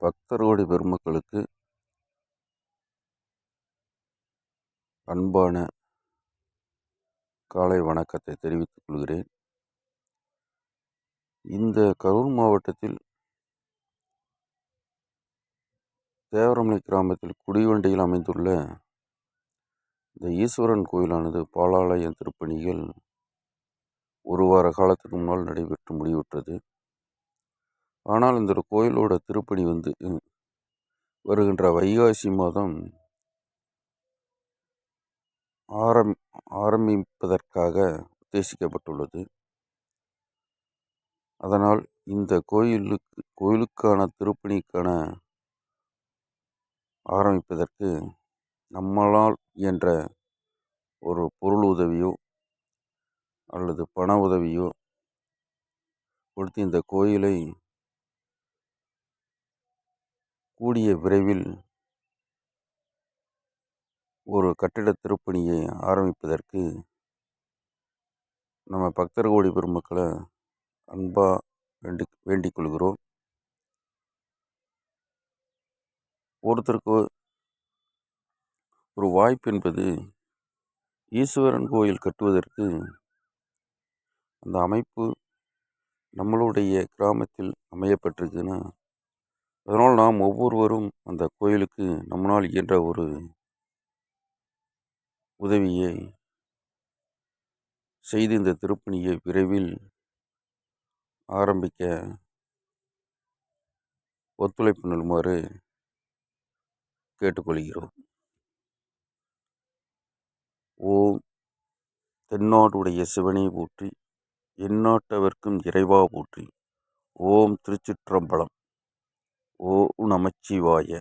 பக்தரோடு பெருமக்களுக்கு அன்பான காலை வணக்கத்தை தெரிவித்துக் கொள்கிறேன். இந்த கரூர் மாவட்டத்தில் தேவரமலை கிராமத்தில் குடிவண்டியில் அமைந்துள்ள இந்த ஈஸ்வரன் கோயிலானது பாலாலயம் திருப்பணிகள் ஒரு வார காலத்துக்கு முன்னால் நடைபெற்று முடிவுற்றது. ஆனால் இந்த கோயிலோட திருப்பணி வந்து வருகின்ற வைகாசி மாதம் ஆரம் ஆரம்பிப்பதற்காக உத்தேசிக்கப்பட்டுள்ளது. அதனால் இந்த கோயிலுக்கு கோயிலுக்கான திருப்பணிக்கான ஆரம்பிப்பதற்கு நம்மளால் என்ற ஒரு பொருள் உதவியோ அல்லது பண உதவியோ கொடுத்து இந்த கோயிலை கூடிய விரைவில் ஒரு கட்டிட திருப்பணியை ஆரம்பிப்பதற்கு நம்ம பக்தர் கோடி பெருமக்களை அன்பாக வேண்டி வேண்டிக் கொள்கிறோம் ஒருத்தருக்கு ஒரு வாய்ப்பு என்பது ஈஸ்வரன் கோயில் கட்டுவதற்கு அந்த அமைப்பு நம்மளுடைய கிராமத்தில் அமையப்பட்டிருக்குன்னா அதனால் நாம் ஒவ்வொருவரும் அந்த கோயிலுக்கு நம்மளால் இயன்ற ஒரு உதவியை செய்து இந்த திருப்பணியை விரைவில் ஆரம்பிக்க ஒத்துழைப்பு நல்குமாறு கேட்டுக்கொள்கிறோம். ஓம் தென்னாடுடைய சிவனை போற்றி எந்நாட்டவர்க்கும் இறைவா போற்றி ஓம் திருச்சிற்றம்பலம். वो उना मच्छी बा ये।